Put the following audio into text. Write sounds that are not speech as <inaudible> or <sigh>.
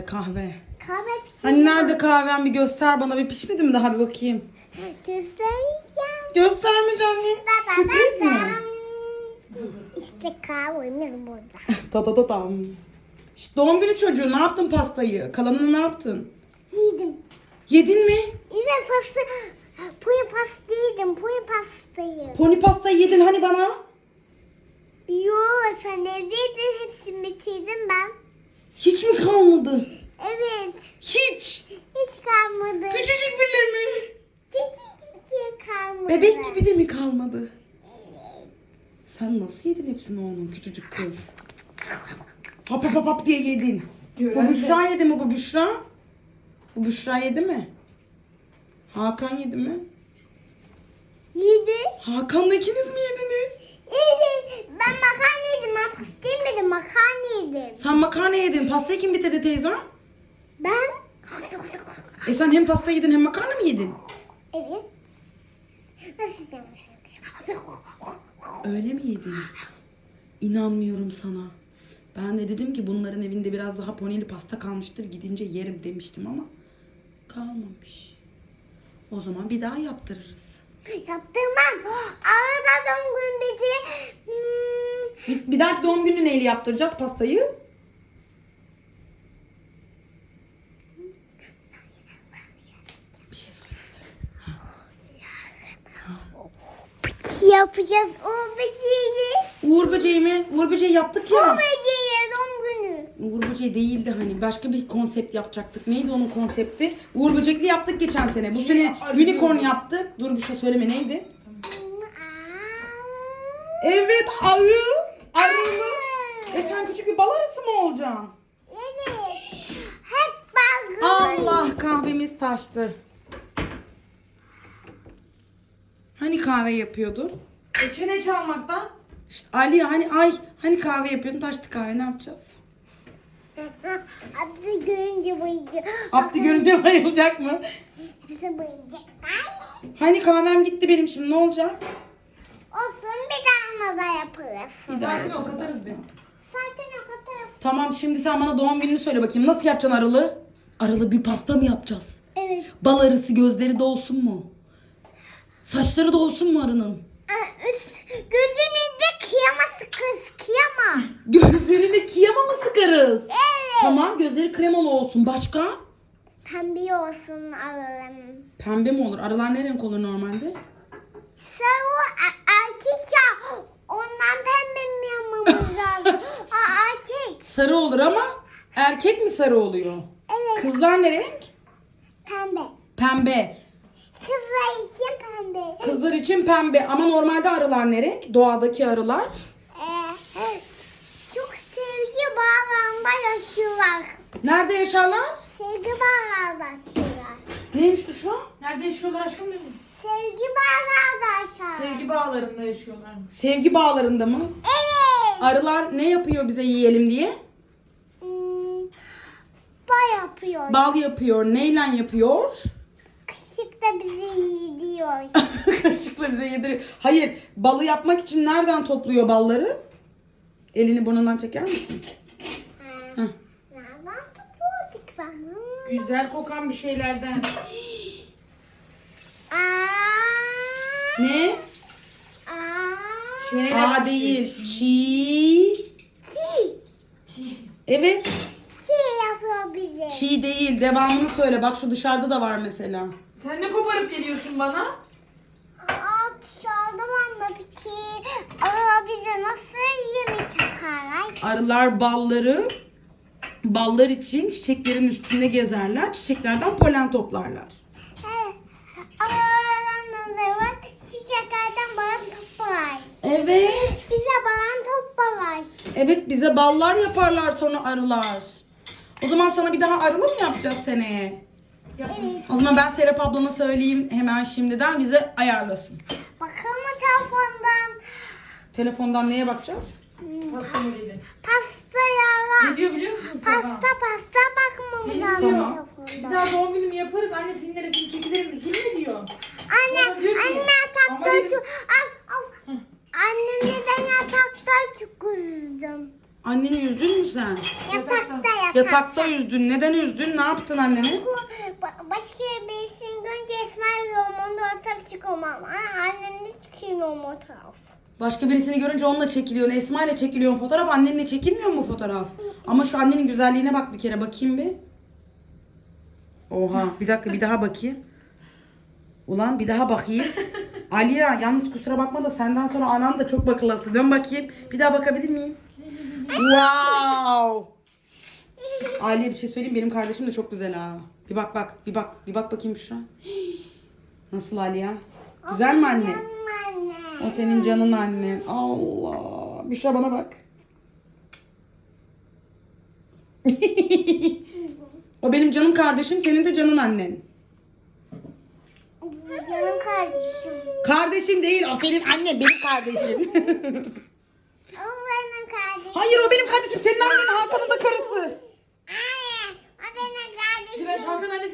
Kahve. Kahve Hani nerede kahven bir göster bana bir pişmedi mi daha bir bakayım. Göstereceğim. Göstermeyeceğim mi? Da Sürpriz da mi? İşte kahvemiz burada. <laughs> Ta ta ta tam. İşte doğum günü çocuğu ne yaptın pastayı? Kalanını ne yaptın? Yedim. Yedin mi? Evet pasta. Puya pasta yedim. Puya pastayı. Pony pastayı yedin hani bana? Yo sen evdeydin. Hepsini bitirdim ben. Hiç mi kalmadı? Evet. Hiç. Hiç kalmadı. Küçücük bile mi? Küçücük bir kalmadı. Bebek gibi de mi kalmadı? Sen nasıl yedin hepsini onun küçücük kız? Hap hap hap hap diye yedin. Bu Büşra yedi mi bu Büşra? Bu Büşra yedi mi? Hakan yedi mi? Yedi. Hakan'la ikiniz mi yediniz? Evet. Ben makarna yedim. Ben pasta yemedim. Sen makarna yedin. Pastayı kim bitirdi teyzem? Ben. <laughs> E sen hem pasta yedin hem makarna mı yedin? Evet. Nasıl yiyeceğim? Öyle mi yedin? İnanmıyorum sana. Ben de dedim ki bunların evinde biraz daha poneli pasta kalmıştır. Gidince yerim demiştim ama kalmamış. O zaman bir daha yaptırırız. Yaptırmam. Arada doğum günü bitir. Hmm, Bir, bir dahaki doğum günü neyle yaptıracağız pastayı? Bir şey söyle. söyle. Yapacağız o böceği. Uğur böceği mi? Uğur böceği yaptık O ya. böceği doğum günü. Uğur böceği değildi hani. Başka bir konsept yapacaktık. Neydi onun konsepti? Uğur böcekli yaptık geçen sene. Bu sene unicorn yaptık. Dur bir şey söyleme neydi? Evet arı. Arılı. E sen küçük bir bal arısı mı olacaksın? Evet. Hep bakın. Allah kahvemiz taştı. Hani kahve yapıyordu? E, çene çalmaktan. İşte Ali hani ay hani kahve yapıyordun taştı kahve ne yapacağız? <laughs> Abdü görünce bayılacak. Abdü görünce bayılacak mı? Hepsi bayılacak. Hani kahvem gitti benim şimdi ne olacak? Olsun bir daha da yaparız. Bir daha Sakin ol, yaparız. katarız diyor. Sakin ol katarız. Tamam şimdi sen bana doğum gününü söyle bakayım. Nasıl yapacaksın arılı? Arılı bir pasta mı yapacağız? Evet. Bal arısı gözleri dolsun mu? Saçları dolsun mu arının? Gözünü de kıyaması kız kıyama. Gözlerini kiyama mı sıkarız? Evet. Tamam gözleri kremalı olsun. Başka? Pembe olsun aralarının. Pembe mi olur? Arılar ne renk olur normalde? Sarı a- erkek ya. Ondan pembe mi yapmamız <laughs> lazım? Aa, erkek. Sarı olur ama erkek mi sarı oluyor? Evet. Kızlar ne renk? Pembe. Pembe. Kızlar için pembe. Kızlar için pembe ama normalde arılar ne renk? Doğadaki arılar. Ee, çok sevgi bağlarında yaşıyorlar. Nerede yaşarlar? Sevgi bağlarında yaşıyorlar. Neymiş bu şu an? Nerede yaşıyorlar aşkım benim? Sevgi bağlarında yaşıyorlar. Sevgi bağlarında yaşıyorlar. Sevgi bağlarında mı? Evet. Arılar ne yapıyor bize yiyelim diye? Hmm, Bay yapıyor. Bal yapıyor. Neyle yapıyor? Kışık da bizi yiyor. <laughs> Kaşıkla bize yediriyor. Hayır, balı yapmak için nereden topluyor balları? Elini burnundan çeker misin? Heh. Nereden tutuyorduk bana? Güzel kokan bir şeylerden. Aa, Ne? aa, Şey A değil. Çiğ. çiğ. Evet. Çiğ yapıyor bize. Çiğ değil. Devamını söyle. Bak şu dışarıda da var mesela. Sen ne koparıp geliyorsun bana? Aa, çaldım ama bir çiğ. Aa, bize nasıl yemek yaparlar? Arılar balları ballar için çiçeklerin üstünde gezerler. Çiçeklerden polen toplarlar. He. Aralarında da var. Çiçeklerden bana toplar. Evet. Bize bana toplar. Evet bize ballar yaparlar sonra arılar. O zaman sana bir daha arılı mı yapacağız seneye? Evet. O zaman ben Serap ablama söyleyeyim hemen şimdiden bize ayarlasın. Bakalım telefondan Telefondan neye bakacağız? hmm, Pasta mı yara. Ne diyor biliyor musun Sabah? Pasta pasta bakmamız Benim lazım diyor. Bir telefondan. daha doğum günümü yaparız. Anne senin resim çekilerim üzülme diyor. Anne, Bana diyor ki, anne ama yatakta. Annem neden yatakta çok üzüldüm. Anneni üzdün mü sen? Yatakta yatak. Yatakta üzdün. Neden üzdün? Ne yaptın annene? Ba- başka birisini görünce esmer yiyorum. Onda atak çıkıyorum ama annemle çıkıyorum o taraf. Başka birisini görünce onunla çekiliyorsun. Esma ile çekiliyorsun fotoğraf. Annenle çekilmiyor mu fotoğraf? Ama şu annenin güzelliğine bak bir kere. Bakayım bir. Oha. Bir dakika bir daha bakayım. Ulan bir daha bakayım. Aliya yalnız kusura bakma da senden sonra anan da çok bakılası. Dön bakayım. Bir daha bakabilir miyim? Wow. Aliye bir şey söyleyeyim benim kardeşim de çok güzel ha. Bir bak bak bir bak bir bak bakayım şu an. Nasıl Aliya? Güzel mi anne? Anne. O senin canın annen. Allah. Büşra bana bak. <laughs> o benim canım kardeşim, senin de canın annen. Canım kardeşim. Kardeşin değil, o senin annen, benim kardeşim. <laughs> Hayır o benim kardeşim, senin annen Hakan'ın da karısı. Anne, o benim kardeşim. Biraz Hakan annesi